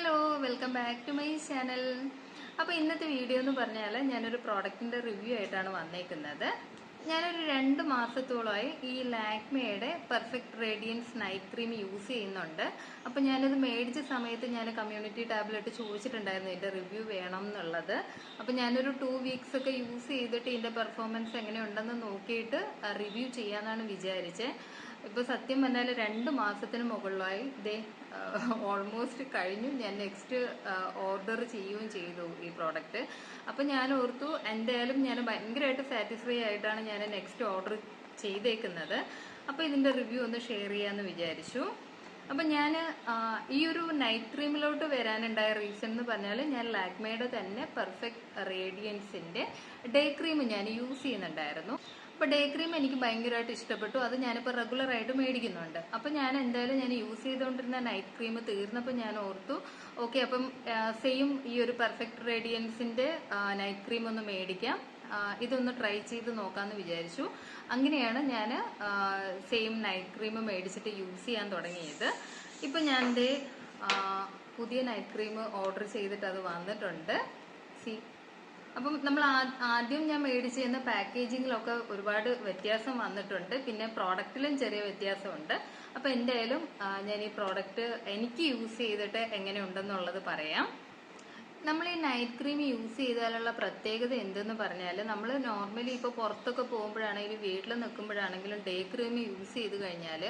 Hello welcome back to my channel അപ്പോൾ ഇന്നത്തെ video എന്ന് പറഞ്ഞാൽ ഞാനൊരു പ്രോഡക്റ്റിന്റെ റിവ്യൂ ആയിട്ടാണ് വന്നേക്കുന്നത്. ഞാനൊരു രണ്ട് മാസത്തോളമായി ഈ ലാക്മയുടെ perfect radiance night cream use ചെയ്യുന്നുണ്ട്. അപ്പോൾ ഞാനത് മേടിച്ച സമയത്ത് ഞാൻ കമ്മ്യൂണിറ്റി ടാബ്ലറ്റ് ചോദിച്ചിട്ടുണ്ടായിരുന്നു ഇതിന്റെ റിവ്യൂ വേണം എന്നുള്ളത്. അപ്പോൾ ഞാനൊരു ടു വീക്സ് ഒക്കെ യൂസ് ചെയ്തിട്ട് ഇതിന്റെ പെർഫോമൻസ് എങ്ങനെയുണ്ടെന്ന് നോക്കിയിട്ട് റിവ്യൂ ചെയ്യാമെന്നാണ് വിചാരിച്ചത് ഇപ്പൊ സത്യം പറഞ്ഞാൽ രണ്ട് മാസത്തിന് മുകളിലായി. ഇതേ ഓൾമോസ്റ്റ് കഴിഞ്ഞു. ഞാൻ നെക്സ്റ്റ് ഓർഡർ ചെയ്യുകയും ചെയ്തു ഈ പ്രോഡക്റ്റ് അപ്പൊ ഞാൻ ഓർത്തു എന്തായാലും ഞാൻ ഭയങ്കരമായിട്ട് സാറ്റിസ്ഫൈ ആയിട്ടാണ് ഞാൻ നെക്സ്റ്റ് ഓർഡർ ചെയ്തേക്കുന്നത്. അപ്പൊ ഇതിന്റെ റിവ്യൂ ഒന്ന് ഷെയർ ചെയ്യാന്ന് വിചാരിച്ചു. അപ്പൊ ഞാൻ ഈ ഒരു നൈറ്റ് ക്രീമിലോട്ട് വരാനുണ്ടായ റീസൺ എന്ന് പറഞ്ഞാൽ ഞാൻ ലാക്മയുടെ തന്നെ പെർഫെക്റ്റ് റേഡിയൻസിന്റെ ഡേ ക്രീം ഞാൻ യൂസ് ചെയ്യുന്നുണ്ടായിരുന്നു. അപ്പൊ ഡേ ക്രീം എനിക്ക് ഭയങ്കരമായിട്ട് ഇഷ്ടപ്പെട്ടു. അത് റെഗുലർ ആയിട്ട് മേടിക്കുന്നുണ്ട്. അപ്പൊ ഞാൻ എന്തായാലും ഞാൻ യൂസ് ചെയ്തുകൊണ്ടിരുന്ന നൈറ്റ് ക്രീം തീർന്നപ്പോൾ ഞാൻ ഓർത്തു ഓക്കെ അപ്പം സെയിം ഈ ഒരു പെർഫെക്റ്റ് റേഡിയൻസിന്റെ നൈറ്റ് ക്രീം ഒന്ന് മേടിക്കാം. ഇതൊന്ന് ട്രൈ ചെയ്ത് നോക്കാന്ന് വിചാരിച്ചു. അങ്ങനെയാണ് ഞാൻ സെയിം നൈറ്റ് ക്രീം മേടിച്ചിട്ട് യൂസ് ചെയ്യാൻ തുടങ്ങിയത്. ഇപ്പം ഞാൻ പുതിയ നൈറ്റ് ക്രീം ഓർഡർ ചെയ്തിട്ട് അത് വന്നിട്ടുണ്ട്. സി അപ്പം നമ്മൾ ആദ്യം ഞാൻ മേടിച്ച് ചെയ്യുന്ന പാക്കേജിങ്ങിലൊക്കെ ഒരുപാട് വ്യത്യാസം വന്നിട്ടുണ്ട്. പിന്നെ പ്രോഡക്റ്റിലും ചെറിയ വ്യത്യാസമുണ്ട്. അപ്പൊ എന്തായാലും ഞാൻ ഈ പ്രോഡക്റ്റ് എനിക്ക് യൂസ് ചെയ്തിട്ട് എങ്ങനെ ഉണ്ടെന്നുള്ളത് പറയാം. നമ്മൾ ഈ നൈറ്റ് ക്രീം യൂസ് ചെയ്താലുള്ള പ്രത്യേകത എന്തെന്ന് പറഞ്ഞാൽ നമ്മൾ നോർമലി ഇപ്പോൾ പുറത്തൊക്കെ പോകുമ്പോഴാണെങ്കിലും വീട്ടിൽ നിൽക്കുമ്പോഴാണെങ്കിലും ഡേ ക്രീം യൂസ് ചെയ്ത് കഴിഞ്ഞാൽ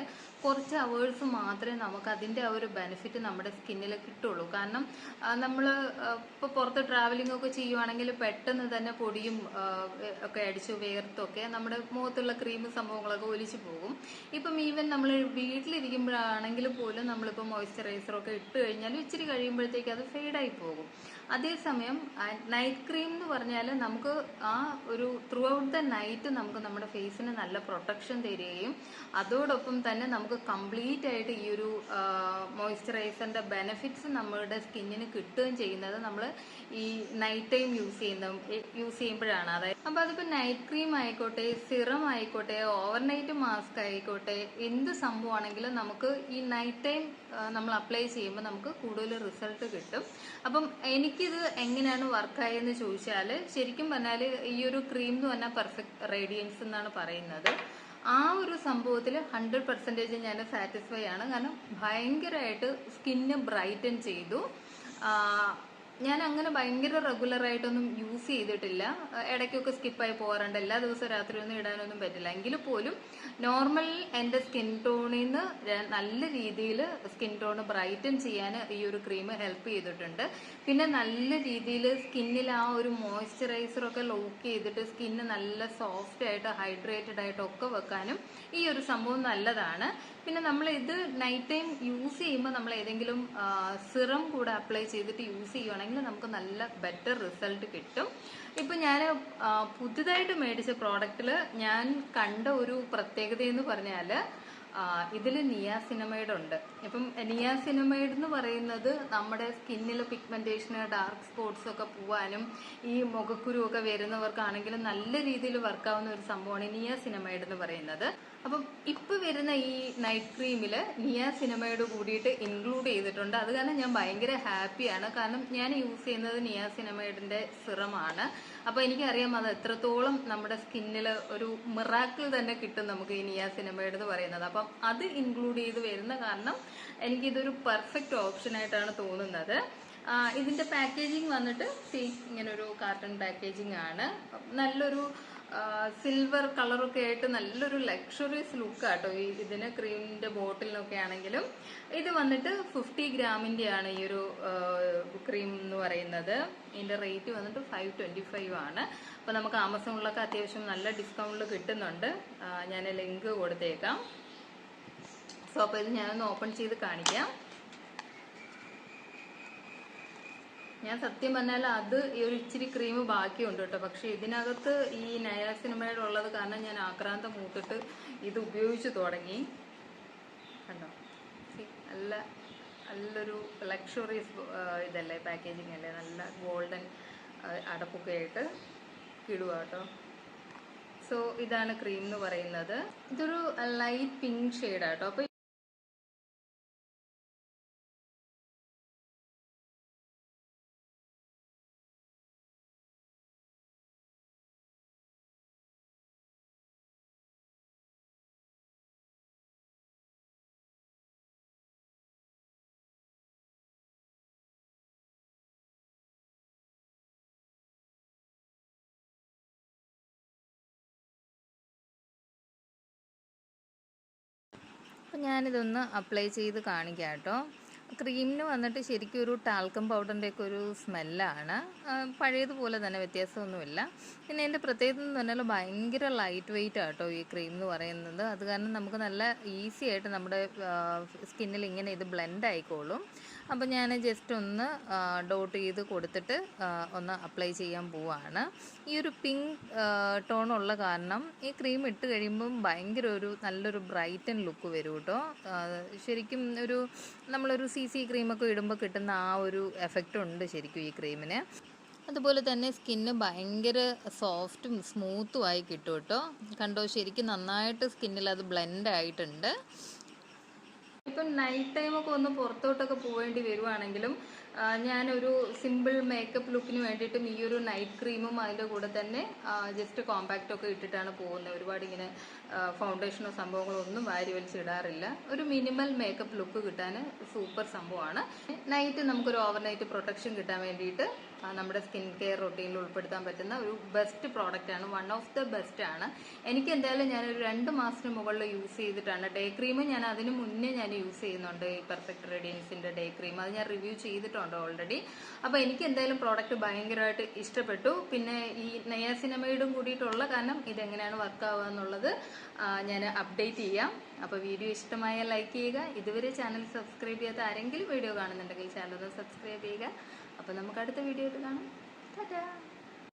കുറച്ച് അവേഴ്സ് മാത്രമേ നമുക്ക് അതിന്റെ ആ ഒരു ബെനിഫിറ്റ് നമ്മുടെ സ്കിന്നിൽ കിട്ടുള്ളൂ. കാരണം നമ്മൾ ഇപ്പോൾ പുറത്ത് ട്രാവലിംഗ് ഒക്കെ ചെയ്യുവാണെങ്കിൽ പെട്ടെന്ന് തന്നെ പൊടിയും ഒക്കെ അടിച്ച് വേർത്തൊക്കെ നമ്മുടെ മുഖത്തുള്ള ക്രീം സംഭവങ്ങളൊക്കെ ഒലിച്ചു പോകും. ഇപ്പം ഈവൻ നമ്മൾ വീട്ടിലിരിക്കുമ്പോഴാണെങ്കിൽ പോലും നമ്മളിപ്പോൾ മോയ്സ്ചറൈസർ ഒക്കെ ഇട്ട് കഴിഞ്ഞാൽ ഇച്ചിരി കഴിയുമ്പോഴത്തേക്ക് അത് ഫെയ്ഡായി പോകും. അതേസമയം നൈറ്റ് ക്രീം എന്ന് പറഞ്ഞാൽ നമുക്ക് ആ ഒരു ത്രൂ ഔട്ട് ദ നൈറ്റ് നമുക്ക് നമ്മുടെ ഫേസിന് നല്ല പ്രൊട്ടക്ഷൻ തരികയും അതോടൊപ്പം തന്നെ നമുക്ക് കംപ്ലീറ്റ് ആയിട്ട് ഈ ഒരു മോയ്സ്ചറൈസറിന്റെ ബെനിഫിറ്റ്സ് നമ്മുടെ സ്കിന്നിന് കിട്ടുകയും ചെയ്യുന്നത് നമ്മൾ ഈ നൈറ്റ് ടൈം യൂസ് ചെയ്യുന്ന യൂസ് ചെയ്യുമ്പോഴാണ്. അതായത് അപ്പൊ അതിപ്പോ നൈറ്റ് ക്രീം ആയിക്കോട്ടെ സിറം ആയിക്കോട്ടെ ഓവർനൈറ്റ് മാസ്ക് ആയിക്കോട്ടെ എന്ത് സംഭവമാണെങ്കിലും നമുക്ക് ഈ നൈറ്റ് ടൈം നമ്മൾ അപ്ലൈ ചെയ്യുമ്പോൾ നമുക്ക് കൂടുതൽ റിസൾട്ട് കിട്ടും. അപ്പം എനിക്കിത് എങ്ങനെയാണ് വർക്കായെന്ന് ചോദിച്ചാൽ ശരിക്കും പറഞ്ഞാൽ ഈ ഒരു ക്രീം എന്ന് പറഞ്ഞാൽ പെർഫെക്റ്റ് റേഡിയൻസ് എന്നാണ് പറയുന്നത്. സംഭവത്തിൽ ഹൺഡ്രഡ് പെർസെന്റേജ് ഞാൻ സാറ്റിസ്ഫൈ ആണ്. കാരണം ഭയങ്കരമായിട്ട് സ്കിന്ന് ബ്രൈറ്റൻ ചെയ്തു. ഞാൻ അങ്ങനെ ഭയങ്കര റെഗുലർ ആയിട്ടൊന്നും യൂസ് ചെയ്തിട്ടില്ല. ഇടയ്ക്കൊക്കെ സ്കിപ്പായി പോകാറുണ്ട് എല്ലാ ദിവസവും രാത്രി ഒന്നും ഇടാനൊന്നും പറ്റില്ല. എങ്കിൽ പോലും നോർമൽ എന്റെ സ്കിൻ ടോണിൽ നിന്ന് നല്ല രീതിയിൽ സ്കിൻ ടോൺ ബ്രൈറ്റൻ ചെയ്യാൻ ഈ ഒരു ക്രീം ഹെൽപ്പ് ചെയ്തിട്ടുണ്ട്. പിന്നെ നല്ല രീതിയിൽ സ്കിന്നിൽ ആ ഒരു മോയ്സ്ചറൈസർ ഒക്കെ ലോക്ക് ചെയ്തിട്ട് സ്കിന്ന് നല്ല സോഫ്റ്റ് ആയിട്ട് ഹൈഡ്രേറ്റഡ് ആയിട്ട് ഒക്കെ വെക്കാനും ഈ ഒരു സംഭവം നല്ലതാണ്. പിന്നെ നമ്മൾ ഇത് നൈറ്റ് ടൈം യൂസ് ചെയ്യുമ്പോൾ നമ്മൾ ഏതെങ്കിലും സിറം കൂടെ അപ്ലൈ ചെയ്തിട്ട് യൂസ് ചെയ്യുവാണെങ്കിൽ നമുക്ക് നല്ല ബെറ്റർ റിസൾട്ട് കിട്ടും. ഇപ്പൊ ഞാൻ പുതുതായിട്ട് മേടിച്ച പ്രോഡക്റ്റിൽ ഞാൻ കണ്ട ഒരു പ്രത്യേകത എന്ന് പറഞ്ഞാൽ ഇതിൽ നിയാസിനമൈഡ് ഉണ്ട് ഇപ്പം നിയാസിനമൈഡ് എന്ന് പറയുന്നത് നമ്മുടെ സ്കിന്നിൽ പിഗ്മെന്റേഷന് ഡാർക്ക് സ്പോട്ട്സ് ഒക്കെ പോവാനും ഈ മുഖക്കുരു ഒക്കെ വരുന്നവർക്കാണെങ്കിലും നല്ല രീതിയിൽ വർക്കാവുന്ന ഒരു സംഭവമാണ് നിയാസിനമൈഡ് എന്ന് പറയുന്നത്. അപ്പം ഇപ്പൊ വരുന്ന ഈ നൈറ്റ് ക്രീമിൽ സിനിമയോട് കൂടിയിട്ട് ഇൻക്ലൂഡ് ചെയ്തിട്ടുണ്ട്. അത് കാരണം ഞാൻ ഭയങ്കര ഹാപ്പിയാണ് കാരണം ഞാൻ യൂസ് ചെയ്യുന്നത് നിയ സിനിമയുടെ സിറമാണ്. അപ്പൊ എനിക്കറിയാം അത് എത്രത്തോളം നമ്മുടെ സ്കിന്നിൽ ഒരു മിറാക്കിൾ തന്നെ കിട്ടും നമുക്ക് ഈ നിയാസിനമൈഡ് എന്ന് പറയുന്നത്. അപ്പം അത് ഇൻക്ലൂഡ് ചെയ്ത് വരുന്ന കാരണം എനിക്കിതൊരു പെർഫെക്റ്റ് ഓപ്ഷൻ ആയിട്ടാണ് തോന്നുന്നത്. ഇതിന്റെ പാക്കേജിങ് വന്നിട്ട് സീ ഇങ്ങനെ ഒരു കാർട്ടൺ പാക്കേജിംഗ് ആണ് നല്ലൊരു സിൽവർ കളറൊക്കെ ആയിട്ട് നല്ലൊരു ലക്ഷറിയസ് ലുക്കാട്ടോ ഈ ഇതിന് ക്രീമിന്റെ ബോട്ടിലിനൊക്കെ ആണെങ്കിലും ഇത് വന്നിട്ട് ഫിഫ്റ്റി ഗ്രാമിന്റെ ആണ് ഈ ഒരു ക്രീം എന്ന് പറയുന്നത്. ഇതിന്റെ റേറ്റ് വന്നിട്ട് ഫൈവ് ട്വന്റി ഫൈവ് ആണ്. അപ്പൊ നമുക്ക് ആമസോണിലൊക്കെ അത്യാവശ്യം നല്ല ഡിസ്കൗണ്ടിൽ കിട്ടുന്നുണ്ട്. ഞാൻ ലിങ്ക് കൊടുത്തേക്കാം. സോ അപ്പൊ ഇത് ഞാനൊന്ന് ഓപ്പൺ ചെയ്ത് കാണിക്കാം. ഞാൻ സത്യം പറഞ്ഞാൽ അത് ഈ ഒരു ഇച്ചിരി ക്രീം ബാക്കിയുണ്ട് കേട്ടോ. പക്ഷെ ഇതിനകത്ത് ഈ നയാസിനിമയുടെ ഉള്ളത് കാരണം ഞാൻ ആക്രാന്തം മൂത്തിട്ട് ഇത് ഉപയോഗിച്ച് തുടങ്ങി. കണ്ടോ? നല്ല നല്ലൊരു ലക്ഷറീസ് ഇതല്ലേ പാക്കേജിങ് അല്ലേ? നല്ല ഗോൾഡൻ അടപ്പൊക്കെ ആയിട്ട് കിടുക കേട്ടോ. സോ ഇതാണ് ക്രീം എന്ന് പറയുന്നത്. ഇതൊരു ലൈറ്റ് പിങ്ക് ഷെയ്ഡാട്ടോ അപ്പൊ അപ്പം ഞാനിതൊന്ന് അപ്ലൈ ചെയ്ത് കാണിക്കാം കേട്ടോ ക്രീമിന് വന്നിട്ട് ശരിക്കും ഒരു ടാൽക്കം പൗഡറിന്റെ ഒക്കെ ഒരു സ്മെല്ലാണ് പഴയതുപോലെ തന്നെ വ്യത്യാസമൊന്നുമില്ല. പിന്നെ എന്റെ പ്രത്യേകത എന്ന് പറഞ്ഞാൽ ഭയങ്കര ലൈറ്റ് വെയിറ്റ് ആട്ടോ ഈ ക്രീം എന്ന് പറയുന്നത്. അത് കാരണം നമുക്ക് നല്ല ഈസി ആയിട്ട് നമ്മുടെ സ്കിന്നിൽ ഇങ്ങനെ ഇത് ബ്ലെൻഡ് ആയിക്കോളും. അപ്പോൾ ഞാൻ ജസ്റ്റ് ഒന്ന് ഡോട്ട് ചെയ്ത് കൊടുത്തിട്ട് ഒന്ന് അപ്ലൈ ചെയ്യാൻ പോവാണ്. ഈ ഒരു പിങ്ക് ടോണുള്ള കാരണം ഈ ക്രീം ഇട്ട് കഴിയുമ്പം ഭയങ്കര ഒരു നല്ലൊരു ബ്രൈറ്റൻ ലുക്ക് വരും കേട്ടോ ശരിക്കും ഒരു നമ്മളൊരു സി സി ക്രീമൊക്കെ ഇടുമ്പോൾ കിട്ടുന്ന ആ ഒരു എഫക്റ്റ് ഉണ്ട് ശരിക്കും ഈ ക്രീമിന് അതുപോലെ തന്നെ സ്കിന്ന് ഭയങ്കര സോഫ്റ്റും സ്മൂത്തും ആയി കിട്ടും കേട്ടോ കണ്ടോ ശരിക്കും നന്നായിട്ട് സ്കിന്നിൽ അത് ബ്ലെൻഡ് ആയിട്ടുണ്ട്. ഇപ്പം നൈറ്റ് ടൈമൊക്കെ ഒന്ന് പുറത്തോട്ടൊക്കെ പോവേണ്ടി വരുവാണെങ്കിലും ഞാനൊരു സിമ്പിൾ മേക്കപ്പ് ലുക്കിന് വേണ്ടിയിട്ടും ഈ ഒരു നൈറ്റ് ക്രീമും അതിന്റെ കൂടെ തന്നെ ജസ്റ്റ് കോമ്പാക്റ്റ് ഒക്കെ ഇട്ടിട്ടാണ് പോകുന്നത്. ഒരുപാട് ഇങ്ങനെ ഫൗണ്ടേഷനോ സംഭവങ്ങളോ ഒന്നും വാരി വലിച്ചിടാറില്ല ഒരു മിനിമൽ മേക്കപ്പ് ലുക്ക് കിട്ടാൻ സൂപ്പർ സംഭവമാണ്. നൈറ്റ് നമുക്കൊരു ഓവർനൈറ്റ് പ്രൊട്ടക്ഷൻ കിട്ടാൻ വേണ്ടിയിട്ട് നമ്മുടെ സ്കിൻ കെയർ റൊട്ടീനിൽ ഉൾപ്പെടുത്താൻ പറ്റുന്ന ഒരു ബെസ്റ്റ് പ്രോഡക്റ്റ് ആണ്. വൺ ഓഫ് ദ ബെസ്റ്റ് ആണ്. എനിക്ക് എന്തായാലും ഞാനൊരു രണ്ട് മാസത്തിന് മുകളിൽ യൂസ് ചെയ്തിട്ടാണ്. ഡേ ക്രീം ഞാൻ അതിന് മുന്നേ ഞാൻ യൂസ് ചെയ്യുന്നുണ്ട് ഈ പെർഫെക്റ്റ് റേഡിയൻസിന്റെ ഡേ ക്രീം അത് ഞാൻ റിവ്യൂ ചെയ്തിട്ടുണ്ട്. ഓൾറെഡി അപ്പോൾ എനിക്ക് എന്തായാലും പ്രോഡക്റ്റ് ഭയങ്കരമായിട്ട് ഇഷ്ടപ്പെട്ടു. പിന്നെ ഈ നയാസിനമൈഡും കൂടിയിട്ടുള്ള കാരണം ഇതെങ്ങനെയാണ് വർക്ക് ആവുക എന്നുള്ളത് ഞാൻ അപ്ഡേറ്റ് ചെയ്യാം. അപ്പോൾ വീഡിയോ ഇഷ്ടമായ ലൈക്ക് ചെയ്യുക. ഇതുവരെ ചാനൽ സബ്സ്ക്രൈബ് ചെയ്യാത്ത ആരെങ്കിലും വീഡിയോ കാണുന്നുണ്ടെങ്കിൽ ചാനൽ ഒന്ന് സബ്സ്ക്രൈബ് ചെയ്യുക. അപ്പോൾ നമുക്ക് അടുത്ത വീഡിയോ ആയിട്ട് കാണാം. ടാറ്റാ